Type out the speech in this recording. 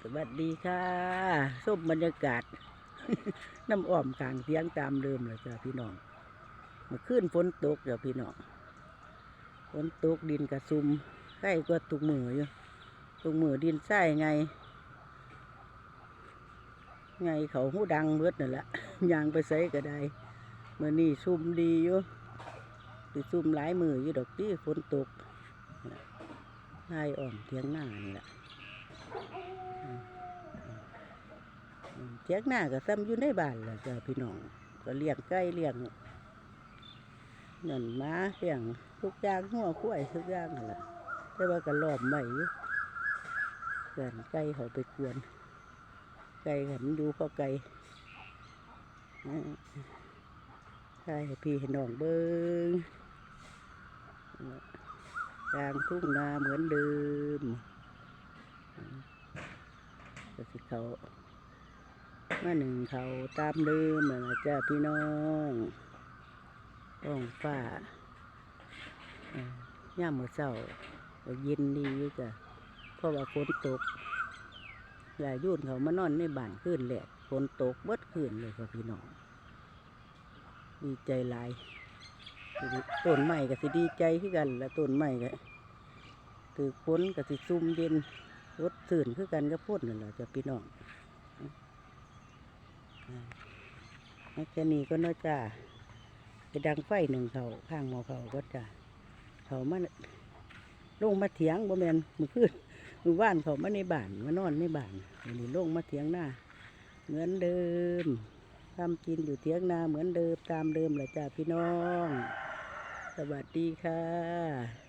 สวัสดีค่ะส้มบรรยากาศ น้ำอ้อมกลางเสียงตามเดิมเลยจ้ะพี่น้องเมื่อคืนฝนตกจ้ะพี่น้องฝนตกดินกระซุมใกล้กว่าตุกมืออยู่ตุกมือดินใส่ไง ไงเขาหูดังเบิดนั่นแหละยางไปใส่ก็ได้เมื่อนี้ซุ่มดีอยู่สิซุ่มหลายมืออยู่ดอกที่ฝนตกใช่อ้อมเทียงหน้านี่แหละ เทียงหน้าก็ซ้ำอยู่ในบ้านแหละจ้ะพี่น้อง ก็เลี้ยงไก่เลี้ยงนั่นม้าเลี้ยงทุกอย่างหัวคุ้ยทุกอย่างนั่นแหละแต่ว่าก็ล้อมไว้อยู่เกินไก่เขาไปกวน ไก่กันอยู่เพราะไก่ใช่พี่ให้น้องเบิ้งกลางทุ่งนาเหมือนเดิมอ่าก็สิ เขามาหนึ่งเขาตามเดิมนั่นล่ะจ้าพี่น้องท้องฟ้าเอ่ย่ามมือเศร้าเย็นดีจ้ะเพราะว่าฝนตกยายยุ่นเขามานอนในบ้านขึ้นแหลกฝนตกเบิดขึ้นเลยค่ะพี่น้องดีใจหลายต้นใหม่ก็สิดีใจขึ้นกัน และต้นใหม่ก็ถือฝนก็สิซุ่มเย็น รถสื่นคือกันก็พ่นนั่นแหละจะพี่น้องแค่นี้ก็น่าจะไปดังไฟหนึ่งเขาข้างหมอเขาก็จะเขามาลงมาเถียงบ่แมนมือคืนมือว่านเขามาในบ้านมานอนในบ้านวันนี้ลงมาเถียงหน้า เหมือนเดิมทำกินอยู่เถียงนาเหมือนเดิมตามเดิมแหละจ้าพี่น้อง สวัสดีค่ะ